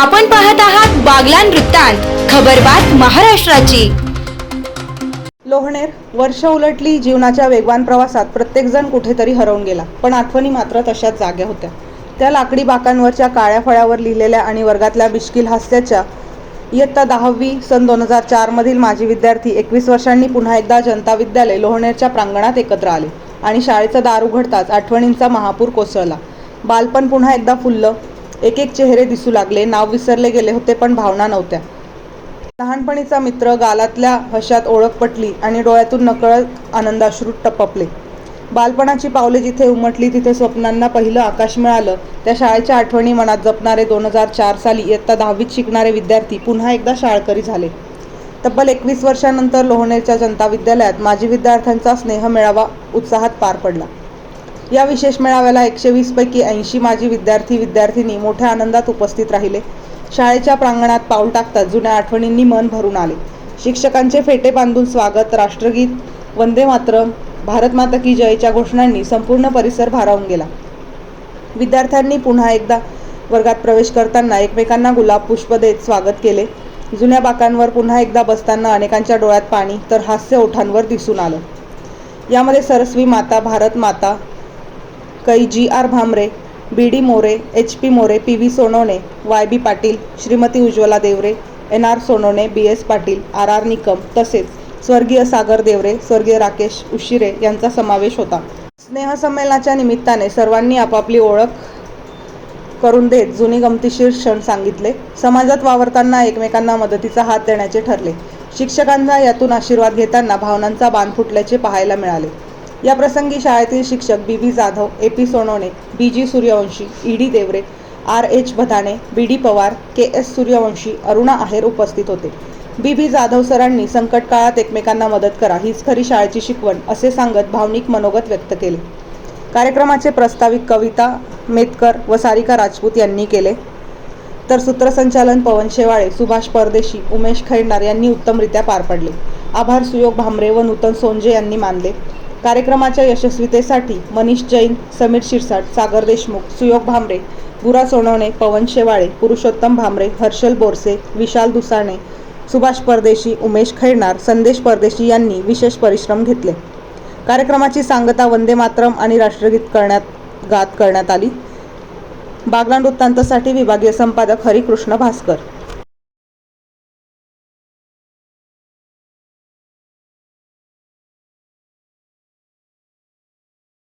आपण पाहत आहात बागलान वृत्तांत खबरबात महाराष्ट्राची. लोहणेर वर्ष उलटली जीवनाच्या वेगवान प्रवासात प्रत्येकजण कुठेतरी हरवून गेला पण आठवणी मात्र तशाच जाग्या होत्या. त्या लाकडी बाकांवरच्या काळ्या फळ्यावर लिहिलेल्या आणि वर्गातल्या बिश्किल हास्याच्या इयत्ता दहावी सन दोन हजार चारमधील माजी विद्यार्थी एकवीस वर्षांनी पुन्हा एकदा जनता विद्यालय लोहणेरच्या प्रांगणात एकत्र आले आणि शाळेचं दार उघडताच आठवणींचा महापूर कोसळला. बालपण पुन्हा एकदा फुललं एक एक चेहरे दिसू लागले. नाव विसरले गेले होते पण भावना नव्हत्या. लहानपणीचा मित्र गालातल्या हशात ओळख पटली आणि डोळ्यातून नकळत आनंदाश्रू टपपले. बालपणाची पावले जिथे उमटली तिथे स्वप्नांना पहिलं आकाश मिळालं. त्या शाळेच्या आठवणी मनात जपणारे दोन हजार चार साली इयत्ता दहावीत शिकणारे विद्यार्थी पुन्हा एकदा शाळकरी झाले. तब्बल एकवीस वर्षानंतर लोहनेरच्या जनता विद्यालयात माजी विद्यार्थ्यांचा स्नेह मेळावा उत्साहात पार पडला. या विशेष मेळाव्याला एकशे वीस पैकी ऐंशी माजी विद्यार्थी विद्यार्थिनी मोठ्या आनंदात उपस्थित राहिले. शाळेच्या प्रांगणात पाऊल टाकतात जुन्या आठवणींनी मन भरून आले. शिक्षकांचे फेटे बांधून स्वागत राष्ट्रगीत वंदे मातरम भारत माता की जयच्या घोषणांनी संपूर्ण परिसर भारावून गेला. विद्यार्थ्यांनी पुन्हा एकदा वर्गात प्रवेश करताना एकमेकांना गुलाब पुष्प देत स्वागत केले. जुन्या बाकांवर पुन्हा एकदा बसताना अनेकांच्या डोळ्यात पाणी तर हास्य ओठांवर दिसून आलं. यामध्ये सरस्वी माता भारत माता कै G R Bhamre B D More H P More P V Sonawane Y B Patil Shrimati Ujjwala Deore N R Sonawane B S Patil R R Nikam तसेच स्वर्गीय सागर देवरे स्वर्गीय राकेश उशिरे यांचा समावेश होता. स्नेहसंमेलनाच्या निमित्ताने सर्वांनी आपापली ओळख करून देत जुनी गमतीशीर क्षण सांगितले. समाजात वावरताना एकमेकांना मदतीचा हात देण्याचे ठरले. शिक्षकांचा यातून आशीर्वाद घेताना भावनांचा बांध फुटल्याचे पाहायला मिळाले. या प्रसंगी शाळेतील शिक्षक B B Jadhav A P Sonawane B G Suryawanshi E D Deore R H Bhadane B D Pawar K S Suryawanshi Aruna Aher उपस्थित होते. बी बी जाधव सरांनी संकट काळात एकमेकांना मदत करा हीच खरी शाळेची शिकवण असे सांगत भावनिक मनोगत व्यक्त केले. कार्यक्रमाचे प्रस्ताविक कविता मेतकर व सारिका राजपूत यांनी केले. तर सूत्रसंचालन पवन शेवाळे सुभाष परदेशी उमेश खैरनार यांनी उत्तमरित्या पार पडले. आभार सुयोग भामरे व नूतन सोंजे यांनी मानले. कार्यक्रमाच्या यशस्वीतेसाठी मनीष जैन समीर शिरसाट सागर देशमुख सुयोग भांबरे बुरा सोनवणे पवन शेवाळे पुरुषोत्तम भांबरे हर्षल बोरसे विशाल दुसाणे सुभाष परदेशी उमेश खैरनार संदेश परदेशी यांनी विशेष परिश्रम घेतले. कार्यक्रमाची सांगता वंदे मातरम आणि राष्ट्रगीत करण्यात गात करण्यात आली. बागला वृत्तांतसाठी विभागीय संपादक हरिकृष्ण भास्कर.